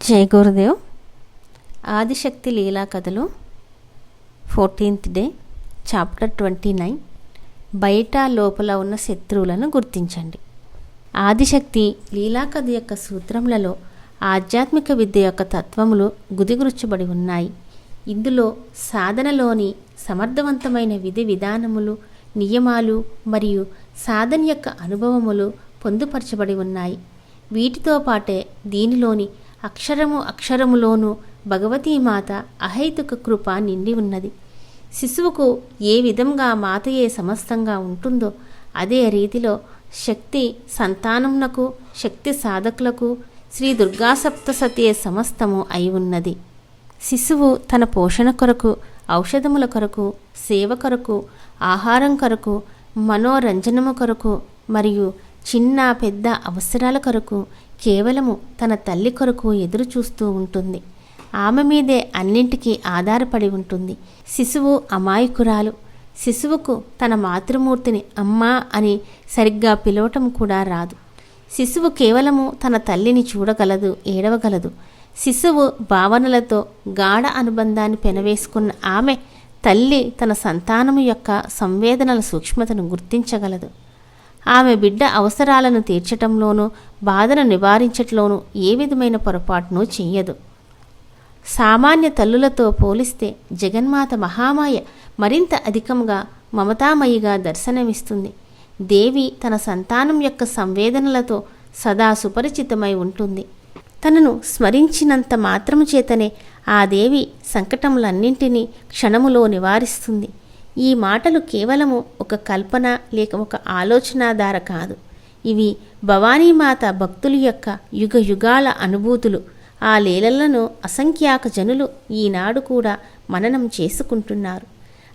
జై గురుదేవ్ ఆదిశక్తి లీలా కథలు fourteenth day chapter twenty nine బయట లోపల ఉన్న శత్రువులను గుర్తించండి. ఆదిశక్తి లీలా కథ యొక్క సూత్రములలో ఆధ్యాత్మిక విద్య యొక్క తత్వములు గుదిగురుచబడి ఉన్నాయి. ఇందులో సాధనలోని సమర్థవంతమైన విధి విధానములు నియమాలు మరియు సాధన యొక్క అనుభవములు పొందుపరచబడి ఉన్నాయి. వీటితో పాటే దీనిలోని అక్షరము అక్షరములోనూ భగవతీమాత అహైతుక కృప నిండి ఉన్నది. శిశువుకు ఏ విధంగా మాతయే సమస్తంగా ఉంటుందో అదే రీతిలో శక్తి సంతానమునకు శక్తి సాధకులకు శ్రీ దుర్గాసప్తసతియే సమస్తము అయి ఉన్నది. శిశువు తన పోషణ కొరకు ఔషధముల కొరకు సేవ కొరకు ఆహారం కొరకు మనోరంజనము కొరకు మరియు చిన్న పెద్ద అవసరాల కొరకు కేవలము తన తల్లి కొరకు ఎదురు చూస్తూ ఉంటుంది. ఆమె మీదే అన్నింటికీ ఆధారపడి ఉంటుంది. శిశువు అమాయకురాలు. శిశువుకు తన మాతృమూర్తిని అమ్మా అని సరిగ్గా పిలవటం కూడా రాదు. శిశువు కేవలము తన తల్లిని చూడగలదు ఏడవగలదు. శిశువు భావనలతో గాఢ అనుబంధాన్ని పెనవేసుకున్న ఆమె తల్లి తన సంతానము యొక్క సంవేదనల సూక్ష్మతను గుర్తించగలదు. ఆమె బిడ్డ అవసరాలను తీర్చటంలోనూ బాధను నివారించటంలోనూ ఏ విధమైన పొరపాటును చెయ్యదు. సామాన్య తల్లులతో పోలిస్తే జగన్మాత మహామాయ మరింత అధికంగా మమతామయిగా దర్శనమిస్తుంది. దేవి తన సంతానం యొక్క సంవేదనలతో సదా సుపరిచితమై ఉంటుంది. తనను స్మరించినంత మాత్రము చేతనే ఆ దేవి సంకటములన్నింటినీ క్షణములో నివారిస్తుంది. ఈ మాటలు కేవలము ఒక కల్పన లేక ఒక ఆలోచనాధార కాదు. ఇవి భవానీమాత భక్తుల యొక్క యుగ యుగాల అనుభూతులు. ఆ లీలలను అసంఖ్యాక జనులు ఈనాడు కూడా మననం చేసుకుంటున్నారు.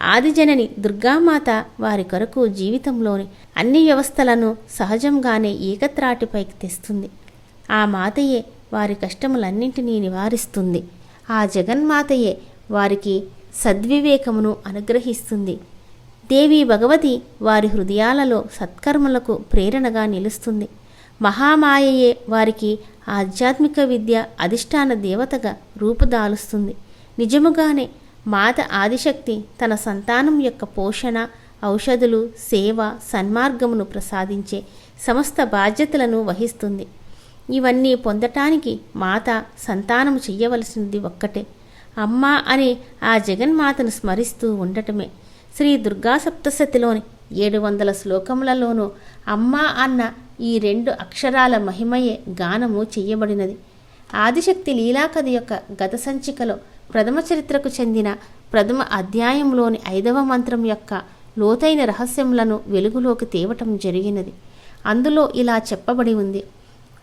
ఆదిజనని దుర్గామాత వారి కొరకు జీవితంలోని అన్ని వ్యవస్థలను సహజంగానే ఏకత్రాటిపైకి తెస్తుంది. ఆ మాతయే వారి కష్టములన్నింటినీ నివారిస్తుంది. ఆ జగన్మాతయే వారికి సద్వివేకమును అనుగ్రహిస్తుంది. దేవి భగవతి వారి హృదయాలలో సత్కర్మలకు ప్రేరణగా నిలుస్తుంది. మహామాయయే వారికి ఆధ్యాత్మిక విద్య అధిష్టాన దేవతగా రూపుదాలుస్తుంది. నిజముగానే మాత ఆదిశక్తి తన సంతానం యొక్క పోషణ ఔషధులు సేవ సన్మార్గమును ప్రసాదించే సమస్త బాధ్యతలను వహిస్తుంది. ఇవన్నీ పొందటానికి మాత సంతానం చెయ్యవలసినది ఒక్కటే. అమ్మ అని ఆ జగన్మాతను స్మరిస్తూ ఉండటమే. శ్రీ దుర్గా సప్తశతిలోని ఏడు వందల శ్లోకములలోనూ అమ్మ అన్న ఈ రెండు అక్షరాల మహిమయే గానము చెయ్యబడినది. ఆదిశక్తి లీలాకథ యొక్క గత సంచికలో ప్రథమ చరిత్రకు చెందిన ప్రథమ అధ్యాయంలోని ఐదవ మంత్రం యొక్క లోతైన రహస్యములను వెలుగులోకి తేవటం జరిగినది. అందులో ఇలా చెప్పబడి ఉంది.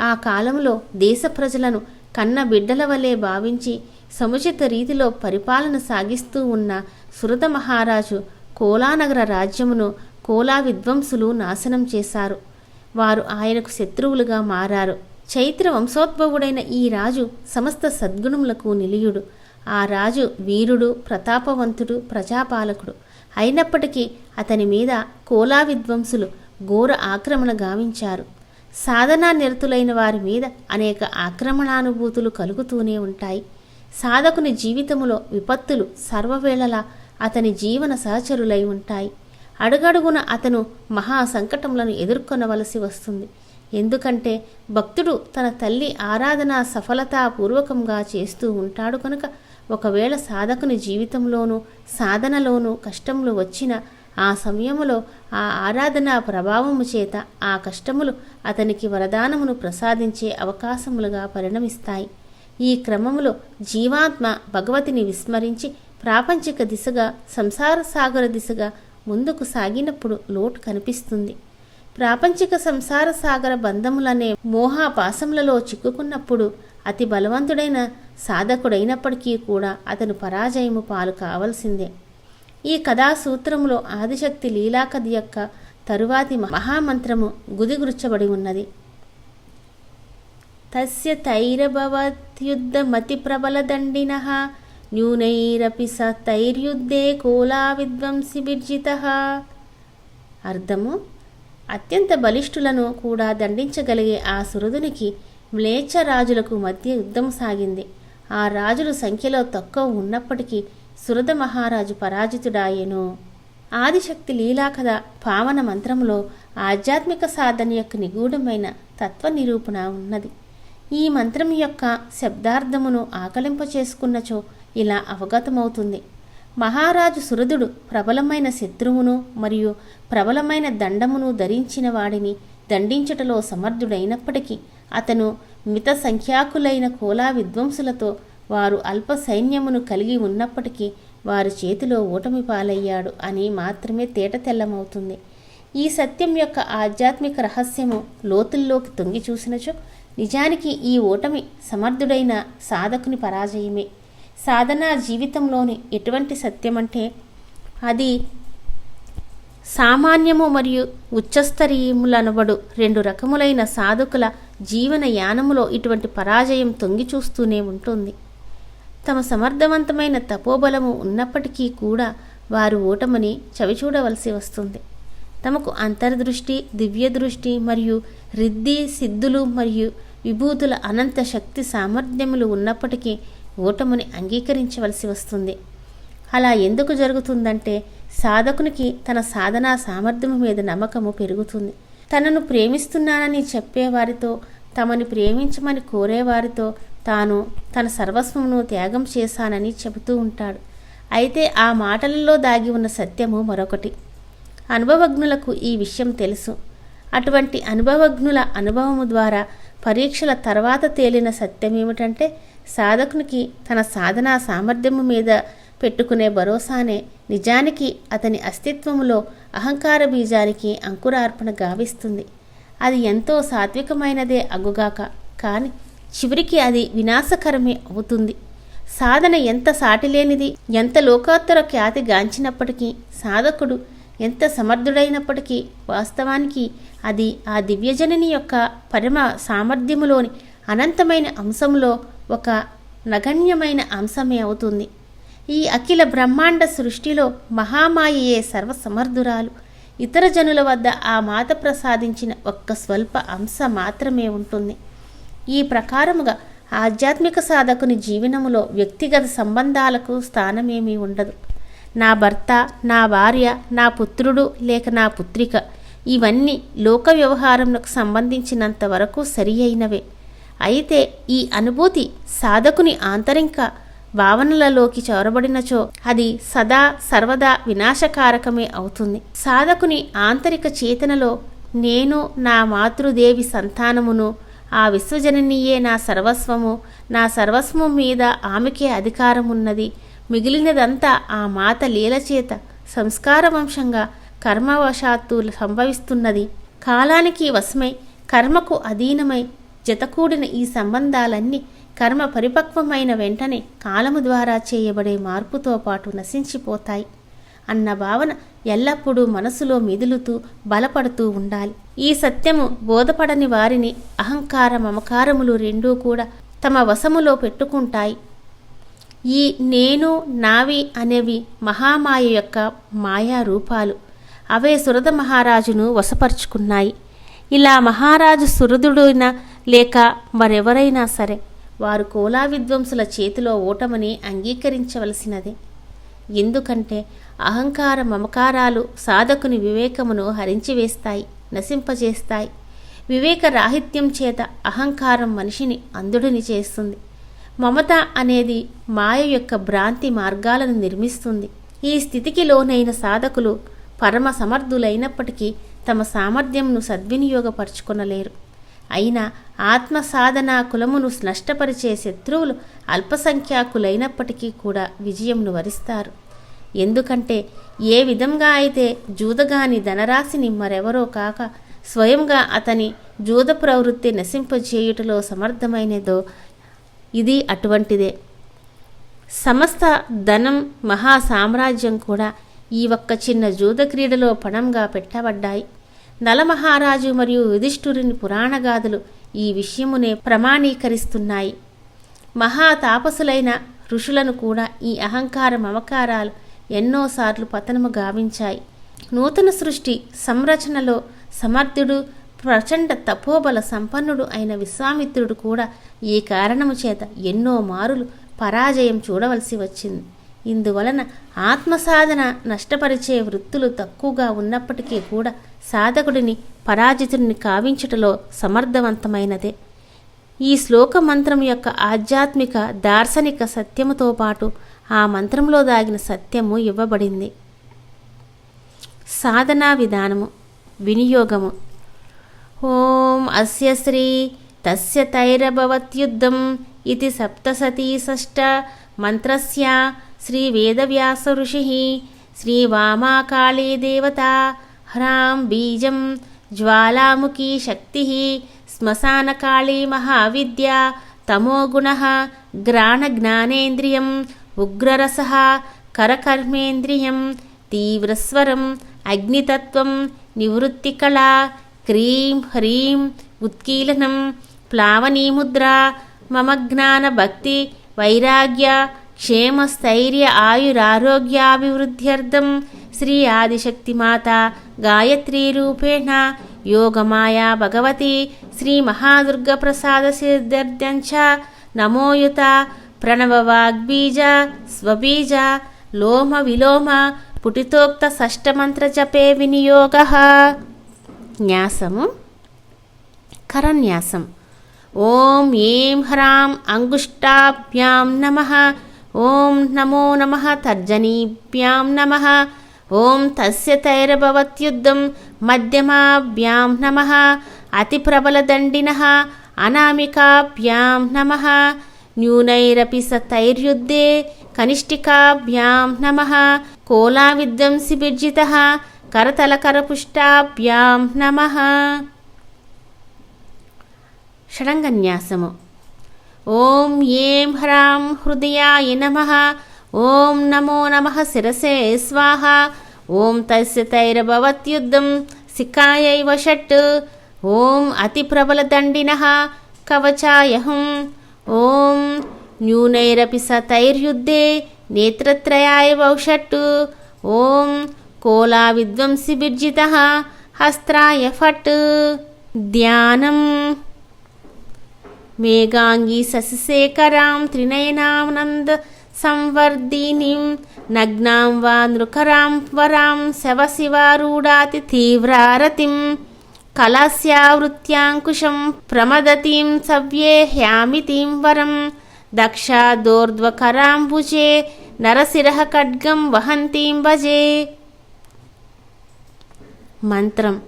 ఆ కాలంలో దేశ ప్రజలను కన్న బిడ్డల వలె భావించి సముచిత రీతిలో పరిపాలన సాగిస్తూ ఉన్న సురత మహారాజు కోలానగర రాజ్యమును కోలా విద్వంసులు నాశనం చేశారు. వారు ఆయనకు శత్రువులుగా మారారు. చైత్ర వంశోద్భవుడైన ఈ రాజు సమస్త సద్గుణములకు నిలియుడు. ఆ రాజు వీరుడు ప్రతాపవంతుడు ప్రజాపాలకుడు. అయినప్పటికీ అతని మీద కోలా విద్వంసులు ఘోర ఆక్రమణ గావించారు. సాధనా నిరతులైన వారి మీద అనేక ఆక్రమణానుభూతులు కలుగుతూనే ఉంటాయి. సాధకుని జీవితములో విపత్తులు సర్వవేళలా అతని జీవన సహచరులై ఉంటాయి. అడుగడుగున అతను మహా సంకటములను ఎదుర్కొనవలసి వస్తుంది. ఎందుకంటే భక్తుడు తన తల్లి ఆరాధన సఫలతాపూర్వకంగా చేస్తూ ఉంటాడు కనుక ఒకవేళ సాధకుని జీవితంలోనూ సాధనలోనూ కష్టములు వచ్చిన ఆ సమయములో ఆ ఆరాధన ప్రభావము చేత ఆ కష్టములు అతనికి వరదానమును ప్రసాదించే అవకాశములుగా పరిణమిస్తాయి. ఈ క్రమములో జీవాత్మ భగవతిని విస్మరించి ప్రాపంచిక దిశగా సంసార సాగర దిశగా ముందుకు సాగినప్పుడు లోటు కనిపిస్తుంది. ప్రాపంచిక సంసార సాగర బంధములనే మోహాపాసములలో చిక్కుకున్నప్పుడు అతి బలవంతుడైన సాధకుడైనప్పటికీ కూడా అతను పరాజయము పాలు కావలసిందే. ఈ కథా సూత్రములో ఆదిశక్తి లీలాకథ యొక్క తరువాతి మహామంత్రము గుదిగుర్చబడి ఉన్నది. తస్య తైరభవత్యుద్ధమతి ప్రబలదండిన న్యూనైరపి స తైర్యుద్ధే కోలా విద్వంసి బిర్జిత అర్థము? అత్యంత బలిష్ఠులను కూడా దండించగలిగే ఆ సురదునికి మ్లేచ్ఛ రాజులకు మధ్య యుద్ధం సాగింది. ఆ రాజులు సంఖ్యలో తక్కువ ఉన్నప్పటికీ సురద మహారాజు పరాజితుడాయెను. ఆదిశక్తి లీలాకథ పావన మంత్రంలో ఆధ్యాత్మిక సాధన యొక్క నిగూఢమైన తత్వ నిరూపణ ఉన్నది. ఈ మంత్రం యొక్క శబ్దార్థమును ఆకలింప చేసుకున్నచో ఇలా అవగతమవుతుంది. మహారాజు సురదుడు ప్రబలమైన శత్రువును మరియు ప్రబలమైన దండమును ధరించిన వాడిని దండించటలో సమర్థుడైనప్పటికీ అతను మిత సంఖ్యాకులైన కోలా విద్వాంసులతో వారు అల్ప సైన్యమును కలిగి ఉన్నప్పటికీ వారి చేతిలో ఓటమి పాలయ్యాడు అని మాత్రమే తేట తెల్లమవుతుంది. ఈ సత్యం యొక్క ఆధ్యాత్మిక రహస్యము లోతుల్లోకి తొంగి చూసినచో నిజానికి ఈ ఓటమి సమర్థుడైన సాధకుని పరాజయమే. సాధనా జీవితంలోని ఎటువంటి సత్యమంటే అది సామాన్యము మరియు ఉచ్చస్తరీయములనబడు రెండు రకములైన సాధకుల జీవన యానములో ఇటువంటి పరాజయం తొంగి చూస్తూనే ఉంటుంది. తమ సమర్థవంతమైన తపోబలము ఉన్నప్పటికీ కూడా వారు ఓటమని చవిచూడవలసి వస్తుంది. తమకు అంతర్దృష్టి దివ్య దృష్టి మరియు రిద్ధి సిద్ధులు మరియు విభూతుల అనంత శక్తి సామర్థ్యములు ఉన్నప్పటికీ ఓటముని అంగీకరించవలసి వస్తుంది. అలా ఎందుకు జరుగుతుందంటే సాధకునికి తన సాధనా సామర్థ్యము మీద నమ్మకము పెరుగుతుంది. తనను ప్రేమిస్తున్నానని చెప్పేవారితో తమని ప్రేమించమని కోరేవారితో తాను తన సర్వస్వమును త్యాగం చేశానని చెబుతూ ఉంటాడు. అయితే ఆ మాటలలో దాగి ఉన్న సత్యము మరొకటి. అనుభవజ్ఞులకు ఈ విషయం తెలుసు. అటువంటి అనుభవజ్ఞుల అనుభవము ద్వారా పరీక్షల తర్వాత తేలిన సత్యం ఏమిటంటే సాధకునికి తన సాధనా సామర్థ్యము మీద పెట్టుకునే భరోసానే నిజానికి అతని అస్తిత్వములో అహంకార బీజానికి అంకురార్పణ గావిస్తుంది. అది ఎంతో సాత్వికమైనదే అగుగాక కానీ చివరికి అది వినాశకరమే అవుతుంది. సాధన ఎంత సాటిలేనిది ఎంత లోకోత్తర ఖ్యాతి గాంచినప్పటికీ సాధకుడు ఎంత సమర్థుడైనప్పటికీ వాస్తవానికి అది ఆ దివ్యజనని యొక్క పరమ సామర్థ్యములోని అనంతమైన అంశంలో ఒక నగణ్యమైన అంశమే అవుతుంది. ఈ అఖిల బ్రహ్మాండ సృష్టిలో మహామాయయే సర్వసమర్థురాలు. ఇతర జనుల వద్ద ఆ మాత ప్రసాదించిన ఒక్క స్వల్ప అంశ మాత్రమే ఉంటుంది. ఈ ప్రకారముగా ఆధ్యాత్మిక సాధకుని జీవనములో వ్యక్తిగత సంబంధాలకు స్థానమేమీ ఉండదు. నా భర్త నా భార్య నా పుత్రుడు లేక నా పుత్రిక. ఇవన్నీ లోక వ్యవహారంకు సంబంధించినంత వరకు సరి అయినవే అయితే ఈ అనుభూతి సాధకుని ఆంతరిక భావనలలోకి చొరబడినచో అది సదా సర్వదా వినాశకారకమే అవుతుంది. సాధకుని ఆంతరిక చేతనలో నేను నా మాతృదేవి సంతానమును ఆ విశ్వజననీయే నా సర్వస్వము నా సర్వస్వము మీద ఆమెకే అధికారమున్నది. మిగిలినదంతా ఆ మాత లీలచేత సంస్కారవంశంగా కర్మవశాత్తు సంభవిస్తున్నది. కాలానికి వశమై కర్మకు అధీనమై జతకూడిన ఈ సంబంధాలన్నీ కర్మ పరిపక్వమైన వెంటనే కాలము ద్వారా చేయబడే మార్పుతో పాటు నశించిపోతాయి. అన్న భావన ఎల్లప్పుడూ మనసులో మెదులుతూ బలపడుతూ ఉండాలి. ఈ సత్యము బోధపడని వారిని అహంకార మమకారములు రెండూ కూడా తమ వశములో పెట్టుకుంటాయి. ఈ నేను నావి అనేవి మహామాయ యొక్క మాయా రూపాలు అవే సురద మహారాజును వశపరుచుకున్నాయి. ఇలా మహారాజు సురదుడైనా లేక మరెవరైనా సరే వారు కోలా విద్వంసుల చేతిలో ఓటమని అంగీకరించవలసినదే. ఎందుకంటే అహంకార మమకారాలు సాధకుని వివేకమును హరించివేస్తాయి నశింపజేస్తాయి. వివేక రాహిత్యం చేత అహంకారం మనిషిని అంధుడిని చేస్తుంది. మమత అనేది మాయ యొక్క భ్రాంతి మార్గాలను నిర్మిస్తుంది. ఈ స్థితికి లోనైన సాధకులు పరమ సమర్థులైనప్పటికీ తమ సామర్థ్యంను సద్వినియోగపరుచుకొనలేరు. అయినా ఆత్మ సాధన కులమును నష్టపరిచే శత్రువులు అల్పసంఖ్యాకులైనప్పటికీ కూడా విజయంను వరిస్తారు. ఎందుకంటే ఏ విధంగా అయితే జూదగాని ధనరాశిని మరెవరో కాక స్వయంగా అతని జూద ప్రవృత్తి నశింపజేయుటలో సమర్థమైనదో ఇది అటువంటిదే. సమస్త ధనం మహా సామ్రాజ్యం కూడా ఈ ఒక్క చిన్న జూద క్రీడలో పణంగా పెట్టబడ్డాయి. నలమహారాజు మరియు యుధిష్ఠురుని పురాణగాథలు ఈ విషయమునే ప్రమాణీకరిస్తున్నాయి. మహా తాపసులైన ఋషులను కూడా ఈ అహంకార మమకారాలు ఎన్నోసార్లు పతనము గావించాయి. నూతన సృష్టి సంరచనలో సమర్థుడు ప్రచండ తపోబల సంపన్నుడు అయిన విశ్వామిత్రుడు కూడా ఈ కారణము చేత ఎన్నో మారులు పరాజయం చూడవలసి వచ్చింది. ఇందువలన ఆత్మసాధన నష్టపరిచే వృత్తులు తక్కువగా ఉన్నప్పటికీ కూడా సాధకుడిని పరాజితుడిని కావించుటలో సమర్థవంతమైనదే. ఈ శ్లోక మంత్రం యొక్క ఆధ్యాత్మిక దార్శనిక సత్యముతో పాటు ఆ మంత్రంలో దాగిన సత్యము ఇవ్వబడింది. సాధనా విధానము వినియోగము. ఓం అస్య శ్రీ తస్య తైరభవత్యుద్ధం ఇది సప్తసతీషష్ట మంత్రస్య శ్రీ వేదవ్యాస ఋషి శ్రీ వామాకాళీ దేవత హ్రాం బీజం జ్వాలాముఖీ శక్తి శ్మశానకాళీ మహావిద్య తమోగుణ గ్రాణజ్ఞానేంద్రియం ఉగ్రరస కరకర్మేంద్రియం తీవ్రస్వరం అగ్నితత్వం నివృత్తికళ క్రీం హ్రీం ఉత్కీలనం ప్లావనీముద్ర మమ జ్ఞాన భక్తి వైరాగ్య క్షేమ స్థైర్య ఆయురారోగ్యాభివృద్ధ్యర్థం శ్రీ ఆదిశక్తిమాత గాయత్రీ రూపేణ యోగమాయా భగవతి శ్రీ మహాదుర్గప్రసాద సిద్ధ్యర్థంచ నమోయుత ప్రణవవాగ్బీజ స్వబీజ లోమ విలోమ పుటితోక్త షష్టమంత్రజపే వినియోగ న్యాసము కరన్యాసం ఓం ఏం హ్రాం అంగుష్టాభ్యాం నమ ఓం నమో నమ తర్జనీభ్యాం నమ ఓం తస్య తైరభవత్యుద్ధం మధ్యమాభ్యాం నమ అతిప్రబలదండిన అనామికాభ్యాం నమ న్యూనైరపి స తైర్యుద్ధే కనిష్ఠికాభ్యాం నమ కోలా విద్వంసి బిర్జిత కరతలకరపుష్టాభ్యాం నమ. షడంగన్యాసము. ఓం ఏం హ్రాం హృదయాయ నమ. ఓం నమో నమ శిరసే స్వాహ. ఓం తస్య తైరభవత్యుద్ధం సికాయైవ షట్. ఓం అతిప్రబలదండిన కవచాయహం. ఓం న్యూనైరపి సతైర్యుద్ధే తైర్యుద్ధే నేత్రత్రయాయ వౌషట్టు ఓం కోలా విద్వంసిభిర్జిత హస్త్రాయ ఫట్ ధ్యానం మేఘాంగీ శశిశేఖరాం త్రినయనానంద సంవర్ధినీం నగ్నాం వా నృకరాం వరాం శవశివారూఢాతి తీవ్రారతిం కలస్యావృత్యాంకుశం ప్రమదతీం సవ్యే హ్యామితీం వరం దక్షాదోర్ధ్వకరాంబుజే నరశిరః ఖడ్గం వహంతీం భజే మంత్రం.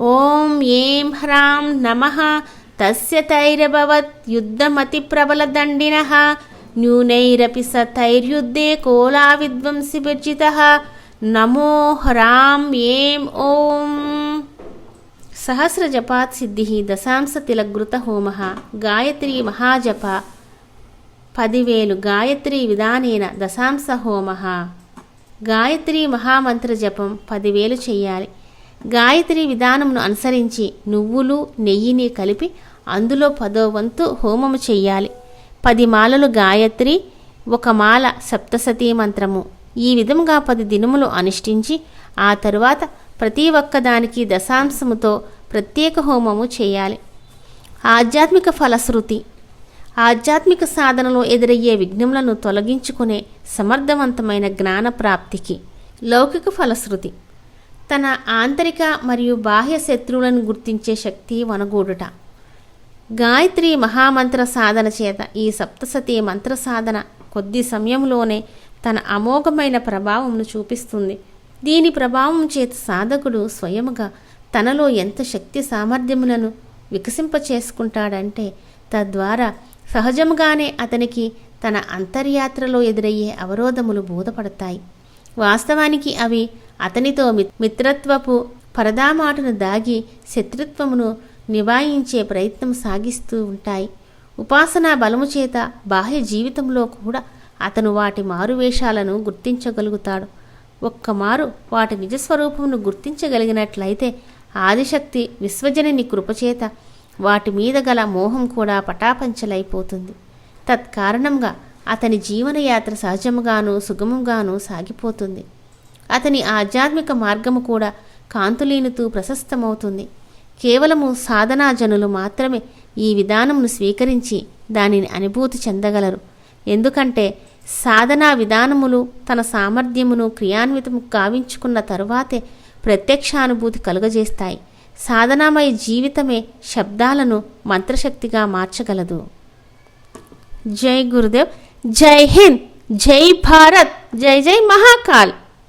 ఓం ఏం హ్రాం నమ తస్య తైరభవత్ యుద్ధమతి యుద్ధమతిప్రబలదండినः న్యూనైరపి స తైర్యుద్ధే కోలా విద్వంసిభిర్జితः నమో హ్రాం ఏం ఓం. సహస్ర జపాత్ సిద్ధి దశాంశ తిలగృత హోమ గాయత్రి మహాజప పదివేలు గాయత్రి విధానేన దశాంశ హోమ. గాయత్రి మహామంత్ర జపం పదివేలు చెయ్యాలి. గాయత్రి విధానమును అనుసరించి నువ్వులు నెయ్యిని కలిపి అందులో పదో వంతు హోమము చెయ్యాలి. పది మాలలు గాయత్రి ఒక మాల సప్తసతీ మంత్రము. ఈ విధముగా పది దినములు అనుష్ఠించి ఆ తరువాత ప్రతి ఒక్కదానికి దశాంశముతో ప్రత్యేక హోమము చేయాలి ఆధ్యాత్మిక ఫలశ్రుతి. ఆధ్యాత్మిక సాధనలో ఎదురయ్యే విఘ్నములను తొలగించుకునే సమర్థవంతమైన జ్ఞాన ప్రాప్తికి లౌకిక ఫలశ్రుతి. తన ఆంతరిక మరియు బాహ్య శత్రువులను గుర్తించే శక్తి వనగూడుట. గాయత్రి మహామంత్ర సాధన చేత ఈ సప్తసతి మంత్ర సాధన కొద్ది సమయంలోనే తన అమోఘమైన ప్రభావమును చూపిస్తుంది. దీని ప్రభావం చేత సాధకుడు స్వయముగా తనలో ఎంత శక్తి సామర్థ్యములను వికసింపచేసుకుంటాడంటే తద్వారా సహజముగానే అతనికి తన అంతర్యాత్రలో ఎదురయ్యే అవరోధములు బోధపడతాయి. వాస్తవానికి అవి అతనితో మిత్రత్వపు పరదామాటను దాగి శత్రుత్వమును నివాయించే ప్రయత్నం సాగిస్తూ ఉంటాయి. ఉపాసనా బలము చేత బాహ్య జీవితంలో కూడా అతను వాటి మారువేషాలను గుర్తించగలుగుతాడు. ఒక్క మారు వాటి నిజస్వరూపమును గుర్తించగలిగినట్లయితే ఆదిశక్తి విశ్వజనని కృపచేత వాటి మీద గల మోహం కూడా పటాపంచలైపోతుంది. తత్కారణంగా అతని జీవనయాత్ర సహజముగాను సుగమంగాను సాగిపోతుంది. అతని ఆధ్యాత్మిక మార్గము కూడా కాంతులీనుతూ ప్రశస్తమవుతుంది. కేవలము సాధనాజనులు మాత్రమే ఈ విధానమును స్వీకరించి దానిని అనుభూతి చెందగలరు. ఎందుకంటే సాధనా విధానములు తన సామర్థ్యమును క్రియాన్వితము కావించుకున్న తరువాతే ప్రత్యక్షానుభూతి కలుగజేస్తాయి. సాధనామయ జీవితమే శబ్దాలను మంత్రశక్తిగా మార్చగలదు. జై గురుదేవ్. జై హింద్ జై భారత్ జై జై మహాకాల్